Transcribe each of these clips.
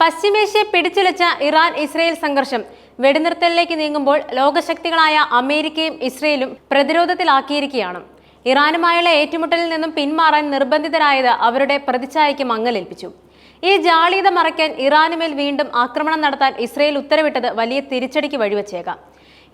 പശ്ചിമേഷ്യ പിടിച്ചുലച്ച Iran Israel സംഘർഷം വെടിനിർത്തലിലേക്ക് നീങ്ങുമ്പോൾ ലോകശക്തികളായ അമേരിക്കയും ഇസ്രയേലും പ്രതിരോധത്തിലാക്കിയിരിക്കുകയാണ്. ഇറാനുമായുള്ള ഏറ്റുമുട്ടലിൽ നിന്നും പിന്മാറാൻ നിർബന്ധിതരായത് അവരുടെ പ്രതിച്ഛായയ്ക്ക് മങ്ങലേൽപ്പിച്ചു. ഈ ജാളീത മറയ്ക്കാൻ ഇറാനുമേൽ വീണ്ടും ആക്രമണം നടത്താൻ ഇസ്രയേൽ ഉത്തരവിട്ടത് വലിയ തിരിച്ചടിക്ക് വഴിവെച്ചേക്കാം.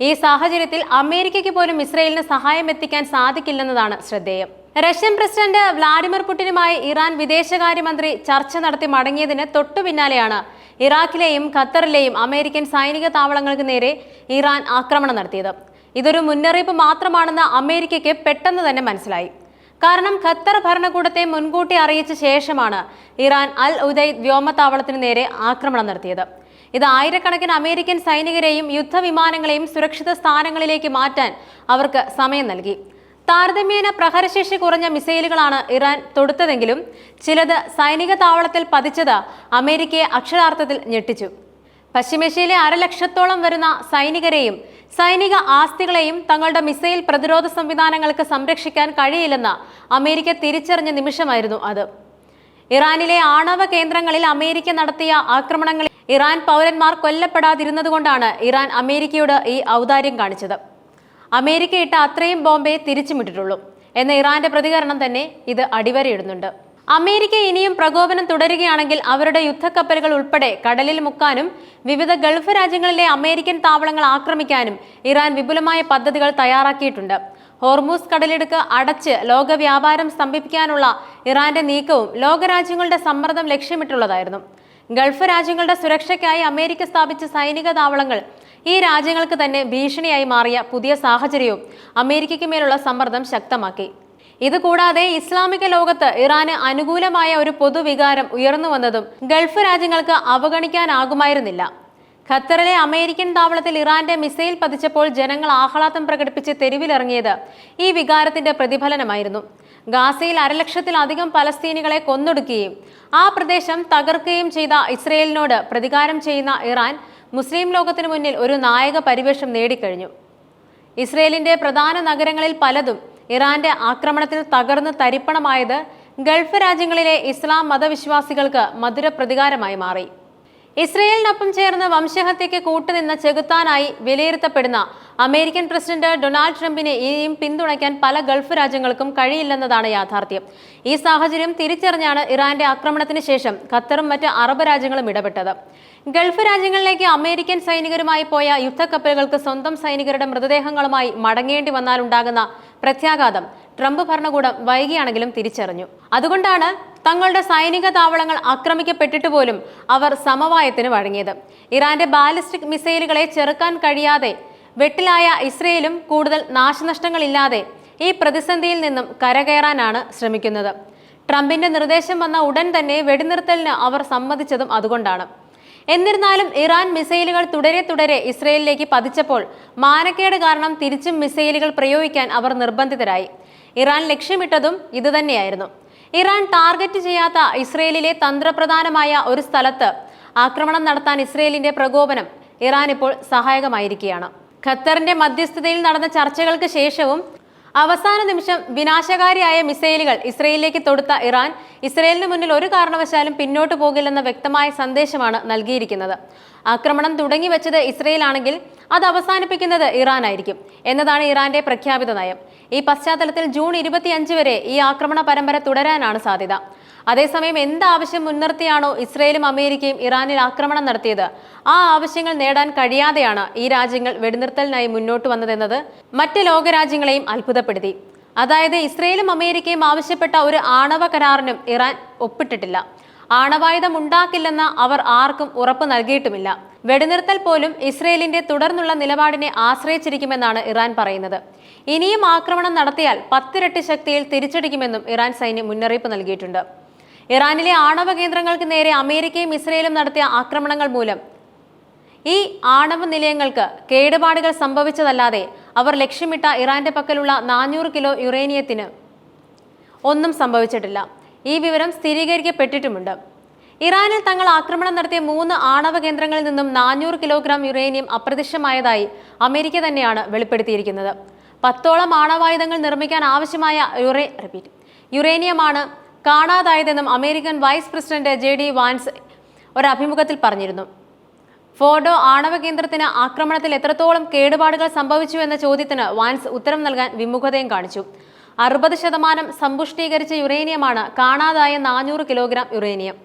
ഈ സാഹചര്യത്തിൽ അമേരിക്കയ്ക്ക് പോലും ഇസ്രയേലിന് സഹായം എത്തിക്കാൻ സാധിക്കില്ലെന്നതാണ് ശ്രദ്ധേയം. റഷ്യൻ പ്രസിഡന്റ് വ്ലാഡിമിർ പുടിനുമായി ഇറാൻ വിദേശകാര്യമന്ത്രി ചർച്ച നടത്തി മടങ്ങിയതിന് തൊട്ടു പിന്നാലെയാണ് ഇറാഖിലെയും ഖത്തറിലെയും അമേരിക്കൻ സൈനിക താവളങ്ങൾക്ക് നേരെ ഇറാൻ ആക്രമണം നടത്തിയത്. ഇതൊരു മുന്നറിയിപ്പ് മാത്രമാണെന്ന് അമേരിക്കയ്ക്ക് പെട്ടെന്ന് തന്നെ മനസ്സിലായി. കാരണം ഖത്തർ ഭരണകൂടത്തെ മുൻകൂട്ടി അറിയിച്ച ശേഷമാണ് ഇറാൻ അൽ ഉദൈദ് വ്യോമതാവളത്തിന് നേരെ ആക്രമണം നടത്തിയത്. ഇത് ആയിരക്കണക്കിന് അമേരിക്കൻ സൈനികരെയും യുദ്ധവിമാനങ്ങളെയും സുരക്ഷിത സ്ഥാനങ്ങളിലേക്ക് മാറ്റാൻ അവർക്ക് സമയം നൽകി. താരതമ്യേന പ്രഹരശേഷി കുറഞ്ഞ മിസൈലുകളാണ് ഇറാൻ തൊടുത്തതെങ്കിലും ചിലത് സൈനിക താവളത്തിൽ പതിച്ചത് അമേരിക്കയെ അക്ഷരാർത്ഥത്തിൽ ഞെട്ടിച്ചു. പശ്ചിമേഷ്യയിലെ അരലക്ഷത്തോളം വരുന്ന സൈനികരെയും സൈനിക ആസ്തികളെയും തങ്ങളുടെ മിസൈൽ പ്രതിരോധ സംവിധാനങ്ങൾക്ക് സംരക്ഷിക്കാൻ കഴിയില്ലെന്ന് അമേരിക്ക തിരിച്ചറിഞ്ഞ നിമിഷമായിരുന്നു അത്. ഇറാനിലെ ആണവ കേന്ദ്രങ്ങളിൽ അമേരിക്ക നടത്തിയ ആക്രമണങ്ങളിൽ ഇറാൻ പൗരന്മാർ കൊല്ലപ്പെടാതിരുന്നതുകൊണ്ടാണ് ഇറാൻ അമേരിക്കയോട് ഈ ഔദാര്യം കാണിച്ചത്. അമേരിക്ക ഇട്ട അത്രയും ബോംബെ തിരിച്ചുമിട്ടിട്ടുള്ളൂ എന്ന ഇറാന്റെ പ്രതികരണം തന്നെ ഇത് അടിവരയിടുന്നുണ്ട്. അമേരിക്ക ഇനിയും പ്രകോപനം തുടരുകയാണെങ്കിൽ അവരുടെ യുദ്ധക്കപ്പലുകൾ ഉൾപ്പെടെ കടലിൽ മുക്കാനും വിവിധ ഗൾഫ് രാജ്യങ്ങളിലെ അമേരിക്കൻ താവളങ്ങൾ ആക്രമിക്കാനും ഇറാൻ വിപുലമായ പദ്ധതികൾ തയ്യാറാക്കിയിട്ടുണ്ട്. ഹോർമൂസ് കടലിടുക്ക് അടച്ച് ലോക വ്യാപാരം സ്തംഭിപ്പിക്കാനുള്ള ഇറാന്റെ നീക്കവും ലോകരാജ്യങ്ങളുടെ സമ്മർദ്ദം ലക്ഷ്യമിട്ടുള്ളതായിരുന്നു. ഗൾഫ് രാജ്യങ്ങളുടെ സുരക്ഷയ്ക്കായി അമേരിക്ക സ്ഥാപിച്ച സൈനിക താവളങ്ങൾ ഈ രാജ്യങ്ങൾക്ക് തന്നെ ഭീഷണിയായി മാറിയ പുതിയ സാഹചര്യവും അമേരിക്കയ്ക്ക് മേലുള്ള സമ്മർദ്ദം ശക്തമാക്കി. ഇതുകൂടാതെ ഇസ്ലാമിക ലോകത്ത് ഇറാന് അനുകൂലമായ ഒരു പൊതുവികാരം ഉയർന്നു വന്നതും ഗൾഫ് രാജ്യങ്ങൾക്ക് അവഗണിക്കാനാകുമായിരുന്നില്ല. ഖത്തറിലെ അമേരിക്കൻ താവളത്തിൽ ഇറാന്റെ മിസൈൽ പതിച്ചപ്പോൾ ജനങ്ങൾ ആഹ്ലാദം പ്രകടിപ്പിച്ച് തെരുവിലിറങ്ങിയത് ഈ വികാരത്തിന്റെ പ്രതിഫലനമായിരുന്നു. ഗാസയിൽ അരലക്ഷത്തിലധികം പലസ്തീനികളെ കൊന്നൊടുക്കുകയും ആ പ്രദേശം തകർക്കുകയും ചെയ്ത ഇസ്രയേലിനോട് പ്രതികാരം ചെയ്യുന്ന ഇറാൻ മുസ്ലിം ലോകത്തിനു മുന്നിൽ ഒരു നായക പരിവേഷം നേടിക്കഴിഞ്ഞു. ഇസ്രയേലിന്റെ പ്രധാന നഗരങ്ങളിൽ പലതും ഇറാന്റെ ആക്രമണത്തിൽ തകർന്ന് തരിപ്പണമായത് ഗൾഫ് രാജ്യങ്ങളിലെ ഇസ്ലാം മതവിശ്വാസികൾക്ക് മധുര പ്രതികാരമായി മാറി. ഇസ്രയേലിനൊപ്പം ചേർന്ന് വംശഹത്യയ്ക്ക് കൂട്ടുനിന്ന ചെകുത്താനായി വിലയിരുത്തപ്പെടുന്ന അമേരിക്കൻ പ്രസിഡന്റ് ഡൊണാൾഡ് ട്രംപിനെ ഇനിയും പിന്തുണയ്ക്കാൻ പല ഗൾഫ് രാജ്യങ്ങൾക്കും കഴിയില്ലെന്നതാണ് യാഥാർത്ഥ്യം. ഈ സാഹചര്യം തിരിച്ചറിഞ്ഞാണ് ഇറാന്റെ ആക്രമണത്തിന് ശേഷം ഖത്തറും മറ്റ് അറബ് രാജ്യങ്ങളും ഇടപെട്ടത്. ഗൾഫ് രാജ്യങ്ങളിലേക്ക് അമേരിക്കൻ സൈനികരുമായി പോയ യുദ്ധക്കപ്പലുകൾക്ക് സ്വന്തം സൈനികരുടെ മൃതദേഹങ്ങളുമായി മടങ്ങേണ്ടി വന്നാലുണ്ടാകുന്ന പ്രത്യാഘാതം ട്രംപ് ഭരണകൂടം വൈകിയാണെങ്കിലും തിരിച്ചറിഞ്ഞു. അതുകൊണ്ടാണ് തങ്ങളുടെ സൈനിക താവളങ്ങൾ ആക്രമിക്കപ്പെട്ടിട്ട് പോലും അവർ സമവായത്തിന് വഴങ്ങിയത്. ഇറാന്റെ ബാലിസ്റ്റിക് മിസൈലുകളെ ചെറുക്കാൻ കഴിയാതെ വെട്ടിലായ ഇസ്രയേലും കൂടുതൽ നാശനഷ്ടങ്ങളില്ലാതെ ഈ പ്രതിസന്ധിയിൽ നിന്നും കരകയറാനാണ് ശ്രമിക്കുന്നത്. ട്രംപിന്റെ നിർദ്ദേശം വന്ന ഉടൻ തന്നെ വെടിനിർത്തലിന് അവർ സമ്മതിച്ചതും അതുകൊണ്ടാണ്. എന്നിരുന്നാലും ഇറാൻ മിസൈലുകൾ തുടരെ തുടരെ ഇസ്രയേലിലേക്ക് പതിച്ചപ്പോൾ മാനക്കേട് കാരണം തിരിച്ചും മിസൈലുകൾ പ്രയോഗിക്കാൻ അവർ നിർബന്ധിതരായി. ഇറാൻ ലക്ഷ്യമിട്ടതും ഇതുതന്നെയായിരുന്നു. ഇറാൻ ടാർഗറ്റ് ചെയ്യാത്ത ഇസ്രയേലിലെ തന്ത്രപ്രധാനമായ ഒരു സ്ഥലത്ത് ആക്രമണം നടത്താൻ ഇസ്രയേലിന്റെ പ്രകോപനം ഇറാൻ ഇപ്പോൾ സഹായകമായിരിക്കുകയാണ്. ഖത്തറിന്റെ മധ്യസ്ഥതയിൽ നടന്ന ചർച്ചകൾക്ക് ശേഷവും അവസാന നിമിഷം വിനാശകാരിയായ മിസൈലുകൾ ഇസ്രയേലിലേക്ക് തൊടുത്ത ഇറാൻ ഇസ്രയേലിന് മുന്നിൽ ഒരു കാരണവശാലും പിന്നോട്ട് പോകില്ലെന്ന വ്യക്തമായ സന്ദേശമാണ് നൽകിയിരിക്കുന്നത്. ആക്രമണം തുടങ്ങി വെച്ചത് ഇസ്രയേലാണെങ്കിൽ അത് അവസാനിപ്പിക്കുന്നത് ഇറാൻ ആയിരിക്കും എന്നതാണ് ഇറാന്റെ പ്രഖ്യാപിത നയം. ഈ പശ്ചാത്തലത്തിൽ ജൂൺ ഇരുപത്തിയഞ്ച് വരെ ഈ ആക്രമണ പരമ്പര തുടരാനാണ് സാധ്യത. അതേസമയം എന്ത് ആവശ്യം മുൻനിർത്തിയാണോ ഇസ്രയേലും അമേരിക്കയും ഇറാനിൽ ആക്രമണം നടത്തിയത് ആ ആവശ്യങ്ങൾ നേടാൻ കഴിയാതെയാണ് ഈ രാജ്യങ്ങൾ വെടിനിർത്തലിനായി മുന്നോട്ട് വന്നതെന്നത് മറ്റ് ലോകരാജ്യങ്ങളെയും അത്ഭുതപ്പെടുത്തി. അതായത് ഇസ്രയേലും അമേരിക്കയും ആവശ്യപ്പെട്ട ഒരു ആണവ കരാറിനും ഇറാൻ ഒപ്പിട്ടിട്ടില്ല. ആണവായുധം ഉണ്ടാക്കില്ലെന്ന് അവർ ആർക്കും ഉറപ്പ് നൽകിയിട്ടുമില്ല. വെടിനിർത്തൽ പോലും ഇസ്രയേലിന്റെ തുടർന്നുള്ള നിലപാടിനെ ആശ്രയിച്ചിരിക്കുമെന്നാണ് ഇറാൻ പറയുന്നത്. ഇനിയും ആക്രമണം നടത്തിയാൽ പത്തിരട്ടി ശക്തിയിൽ തിരിച്ചടിക്കുമെന്നും ഇറാൻ സൈന്യം മുന്നറിയിപ്പ് നൽകിയിട്ടുണ്ട്. ഇറാനിലെ ആണവ കേന്ദ്രങ്ങൾക്ക് നേരെ അമേരിക്കയും ഇസ്രയേലും നടത്തിയ ആക്രമണങ്ങൾ മൂലം ഈ ആണവ നിലയങ്ങൾക്ക് കേടുപാടുകൾ സംഭവിച്ചതല്ലാതെ അവർ ലക്ഷ്യമിട്ട ഇറാന്റെ പക്കലുള്ള നാനൂറ് കിലോ യുറേനിയത്തിന് ഒന്നും സംഭവിച്ചിട്ടില്ല. ഈ വിവരം സ്ഥിരീകരിക്കപ്പെട്ടിട്ടുമുണ്ട്. ഇറാനിൽ തങ്ങൾ ആക്രമണം നടത്തിയ മൂന്ന് ആണവ കേന്ദ്രങ്ങളിൽ നിന്നും നാനൂറ് കിലോഗ്രാം യുറേനിയം അപ്രത്യക്ഷമായതായി അമേരിക്ക തന്നെയാണ് വെളിപ്പെടുത്തിയിരിക്കുന്നത്. പത്തോളം ആണവായുധങ്ങൾ നിർമ്മിക്കാൻ ആവശ്യമായ യുറേ റിപ്പീറ്റ് യുറേനിയമാണ് കാണാതായതെന്നും American vice president J D Vance ഒരഭിമുഖത്തിൽ പറഞ്ഞിരുന്നു. ഫോർഡോ ആണവ കേന്ദ്രത്തിന് ആക്രമണത്തിൽ എത്രത്തോളം കേടുപാടുകൾ സംഭവിച്ചു എന്ന ചോദ്യത്തിന് വാൻസ് ഉത്തരം നൽകാൻ വിമുഖതയും കാണിച്ചു. അറുപത് ശതമാനം സമ്പുഷ്ടീകരിച്ച യുറേനിയമാണ് കാണാതായ നാനൂറ് കിലോഗ്രാം യുറേനിയം.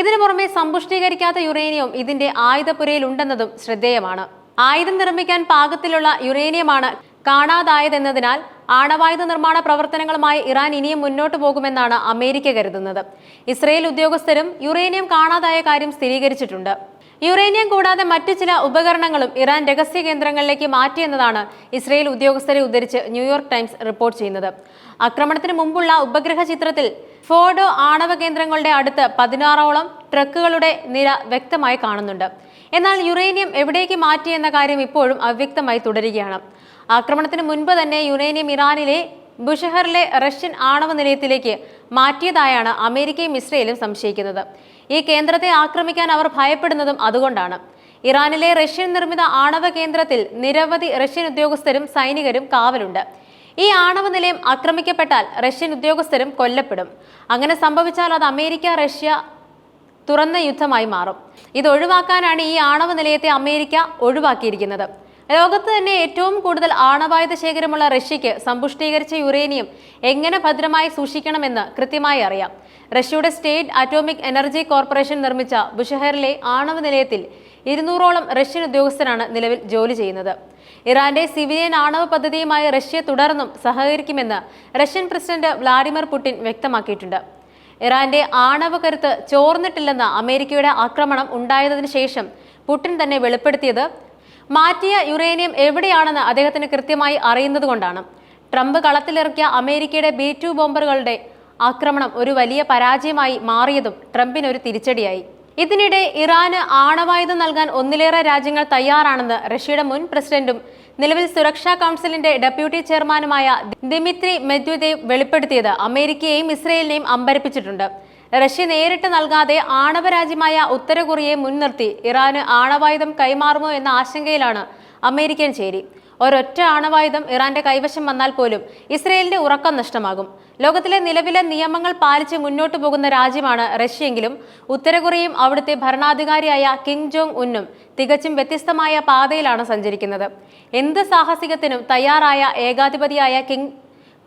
ഇതിനു പുറമെ സമ്പുഷ്ടീകരിക്കാത്ത യുറേനിയം ഇതിന്റെ ആയുധപുരയിൽ ഉണ്ടെന്നതും ശ്രദ്ധേയമാണ്. ആയുധം നിർമ്മിക്കാൻ പാകത്തിലുള്ള യുറേനിയമാണ് കാണാതായതെന്നതിനാൽ ആണവായുധ നിർമ്മാണ പ്രവർത്തനങ്ങളുമായി ഇറാൻ ഇനിയും മുന്നോട്ടു പോകുമെന്നാണ് അമേരിക്ക കരുതുന്നത്. ഇസ്രയേൽ ഉദ്യോഗസ്ഥരും യുറേനിയം കാണാതായ കാര്യം സ്ഥിരീകരിച്ചിട്ടുണ്ട്. യുറേനിയം കൂടാതെ മറ്റു ചില ഉപകരണങ്ങളും ഇറാൻ രഹസ്യ കേന്ദ്രങ്ങളിലേക്ക് മാറ്റിയെന്നതാണ് ഇസ്രയേൽ ഉദ്യോഗസ്ഥരെ ഉദ്ധരിച്ച് ന്യൂയോർക്ക് ടൈംസ് റിപ്പോർട്ട് ചെയ്യുന്നത്. ആക്രമണത്തിന് മുമ്പുള്ള ഉപഗ്രഹ ചിത്രത്തിൽ ഫോഡോ ആണവ കേന്ദ്രങ്ങളുടെ അടുത്ത് പതിനാറോളം ട്രക്കുകളുടെ നിര വ്യക്തമായി കാണുന്നുണ്ട്. എന്നാൽ യുറേനിയം എവിടേക്ക് മാറ്റിയെന്ന കാര്യം ഇപ്പോഴും അവ്യക്തമായി തുടരുകയാണ്. ആക്രമണത്തിന് മുൻപ് തന്നെ യുറേനിയം ഇറാനിലെ ബുഷഹറിലെ റഷ്യൻ ആണവ നിലയത്തിലേക്ക് മാറ്റിയതായാണ് അമേരിക്കയും ഇസ്രയേലും സംശയിക്കുന്നത്. ഈ കേന്ദ്രത്തെ ആക്രമിക്കാൻ അവർ ഭയപ്പെടുന്നതും അതുകൊണ്ടാണ്. ഇറാനിലെ റഷ്യൻ നിർമ്മിത ആണവ കേന്ദ്രത്തിൽ നിരവധി റഷ്യൻ ഉദ്യോഗസ്ഥരും സൈനികരും കാവലുണ്ട്. ഈ ആണവ നിലയം ആക്രമിക്കപ്പെട്ടാൽ റഷ്യൻ ഉദ്യോഗസ്ഥരും കൊല്ലപ്പെടും. അങ്ങനെ സംഭവിച്ചാൽ അത് അമേരിക്ക റഷ്യ തുറന്ന യുദ്ധമായി മാറും. ഇത് ഒഴിവാക്കാനാണ് ഈ ആണവ നിലയത്തെ അമേരിക്ക ഒഴിവാക്കിയിരിക്കുന്നത്. ലോകത്ത് തന്നെ ഏറ്റവും കൂടുതൽ ആണവായുധ ശേഖരമുള്ള റഷ്യയ്ക്ക് സമ്പുഷ്ടീകരിച്ച യുറേനിയം എങ്ങനെ ഭദ്രമായി സൂക്ഷിക്കണമെന്ന് കൃത്യമായി അറിയാം. റഷ്യയുടെ സ്റ്റേറ്റ് അറ്റോമിക് എനർജി കോർപ്പറേഷൻ നിർമ്മിച്ച ബുഷഹറിലെ ആണവ നിലയത്തിൽ ഇരുന്നൂറോളം റഷ്യൻ ഉദ്യോഗസ്ഥരാണ് നിലവിൽ ജോലി ചെയ്യുന്നത്. ഇറാന്റെ സിവിലിയൻ ആണവ പദ്ധതിയുമായി റഷ്യ തുടർന്നും സഹകരിക്കുമെന്ന് റഷ്യൻ പ്രസിഡന്റ് വ്ളാഡിമിർ പുടിൻ വ്യക്തമാക്കിയിട്ടുണ്ട്. ഇറാന്റെ ആണവ കരുത്ത് ചോർന്നിട്ടില്ലെന്ന അമേരിക്കയുടെ ആക്രമണം ഉണ്ടായതിനു ശേഷം പുടിൻ തന്നെ വെളിപ്പെടുത്തിയത് മാറ്റിയ യുറേനിയം എവിടെയാണെന്ന് അദ്ദേഹത്തിന് കൃത്യമായി അറിയുന്നതുകൊണ്ടാണ്. ട്രംപ് കളത്തിലിറക്കിയ അമേരിക്കയുടെ ബി ടു ബോംബറുകളുടെ ആക്രമണം ഒരു വലിയ പരാജയമായി മാറിയതും ട്രംപിന് ഒരു തിരിച്ചടിയായി. ഇതിനിടെ ഇറാന് ആണവായുധം നൽകാൻ ഒന്നിലേറെ രാജ്യങ്ങൾ തയ്യാറാണെന്ന് റഷ്യയുടെ മുൻ പ്രസിഡന്റും നിലവിൽ സുരക്ഷാ കൗൺസിലിന്റെ ഡെപ്യൂട്ടി ചെയർമാനുമായ ദിമിത്രി മെദ്വദേവ് വെളിപ്പെടുത്തിയത് അമേരിക്കയെയും ഇസ്രയേലിനെയും അമ്പരപ്പിച്ചിട്ടുണ്ട്. റഷ്യ നേരിട്ട് നൽകാതെ ആണവ രാജ്യമായ ഉത്തര കൊറിയയെ മുൻനിർത്തി ഇറാന് ആണവായുധം കൈമാറുമോ എന്ന ആശങ്കയിലാണ് അമേരിക്കൻ ചേരി. ഒരൊറ്റ ആണവായുധം ഇറാന്റെ കൈവശം വന്നാൽ പോലും ഇസ്രയേലിന്റെ ഉറക്കം നഷ്ടമാകും. ലോകത്തിലെ നിലവിലെ നിയമങ്ങൾ പാലിച്ച് മുന്നോട്ടു പോകുന്ന രാജ്യമാണ് റഷ്യയെങ്കിലും ഉത്തര കൊറിയയും അവിടുത്തെ ഭരണാധികാരിയായ കിം ജോങ് ഉന്നും തികച്ചും വ്യത്യസ്തമായ പാതയിലാണ് സഞ്ചരിക്കുന്നത്. എന്ത് സാഹസികത്തിനും തയ്യാറായ ഏകാധിപതിയായ കിങ്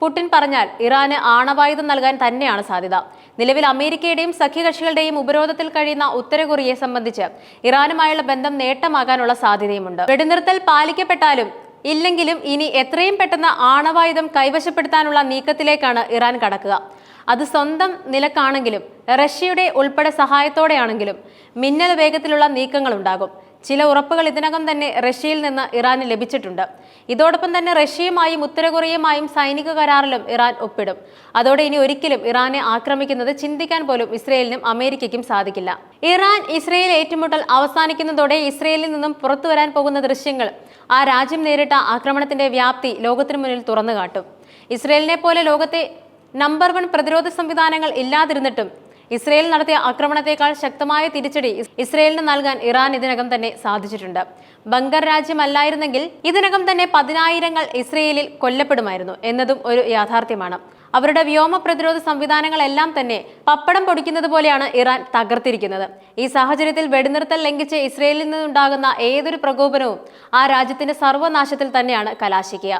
പുടിൻ പറഞ്ഞാൽ ഇറാന് ആണവായുധം നൽകാൻ തന്നെയാണ് സാധ്യത. നിലവിൽ അമേരിക്കയുടെയും സഖ്യകക്ഷികളുടെയും ഉപരോധത്തിൽ കഴിയുന്ന ഉത്തര കൊറിയയെ സംബന്ധിച്ച് ഇറാനുമായുള്ള ബന്ധം നേട്ടമാകാനുള്ള സാധ്യതയുമുണ്ട്. വെടിനിർത്തൽ പാലിക്കപ്പെട്ടാലും ഇല്ലെങ്കിലും ഇനി എത്രയും പെട്ടെന്ന് ആണവായുധം കൈവശപ്പെടുത്താനുള്ള നീക്കത്തിലേക്കാണ് ഇറാൻ കടക്കുക. അത് സ്വന്തം നിലക്കാണെങ്കിലും റഷ്യയുടെ ഉൾപ്പെടെ സഹായത്തോടെയാണെങ്കിലും മിന്നൽ വേഗത്തിലുള്ള നീക്കങ്ങൾ ഉണ്ടാകും ചില ഉറപ്പുകൾ ഇതിനകം തന്നെ റഷ്യയിൽ നിന്ന് ഇറാന് ലഭിച്ചിട്ടുണ്ട്. ഇതോടൊപ്പം തന്നെ റഷ്യയുമായും ഉത്തര കൊറിയയുമായും സൈനിക കരാറിലും ഇറാൻ ഒപ്പിടും. അതോടെ ഇനി ഒരിക്കലും ഇറാനെ ആക്രമിക്കുന്നത് ചിന്തിക്കാൻ പോലും ഇസ്രയേലിനും അമേരിക്കയ്ക്കും സാധിക്കില്ല. ഇറാൻ ഇസ്രയേൽ ഏറ്റുമുട്ടൽ അവസാനിക്കുന്നതോടെ ഇസ്രയേലിൽ നിന്നും പുറത്തു വരാൻ പോകുന്ന ദൃശ്യങ്ങൾ ആ രാജ്യം നേരിട്ട ആക്രമണത്തിന്റെ വ്യാപ്തി ലോകത്തിനു മുന്നിൽ തുറന്നു കാട്ടും. ഇസ്രയേലിനെ പോലെ ലോകത്തെ നമ്പർ വൺ പ്രതിരോധ സംവിധാനങ്ങൾ ഇല്ലാതിരുന്നിട്ടും ഇസ്രയേൽ നടത്തിയ ആക്രമണത്തെക്കാൾ ശക്തമായ തിരിച്ചടി ഇസ് ഇസ്രയേലിന് നൽകാൻ ഇറാൻ ഇതിനകം തന്നെ സാധിച്ചിട്ടുണ്ട്. ബങ്കർ രാജ്യമല്ലായിരുന്നെങ്കിൽ ഇതിനകം തന്നെ പതിനായിരങ്ങൾ ഇസ്രയേലിൽ കൊല്ലപ്പെടുമായിരുന്നു എന്നതും ഒരു യാഥാർത്ഥ്യമാണ്. അവരുടെ വ്യോമ പ്രതിരോധ സംവിധാനങ്ങളെല്ലാം തന്നെ പപ്പടം പൊടിക്കുന്നത് പോലെയാണ് ഇറാൻ തകർത്തിരിക്കുന്നത്. ഈ സാഹചര്യത്തിൽ വെടിനിർത്തൽ ലംഘിച്ച് ഇസ്രയേലിൽ നിന്നുണ്ടാകുന്ന ഏതൊരു പ്രകോപനവും ആ രാജ്യത്തിന്റെ സർവനാശത്തിൽ തന്നെയാണ് കലാശിക്കുക.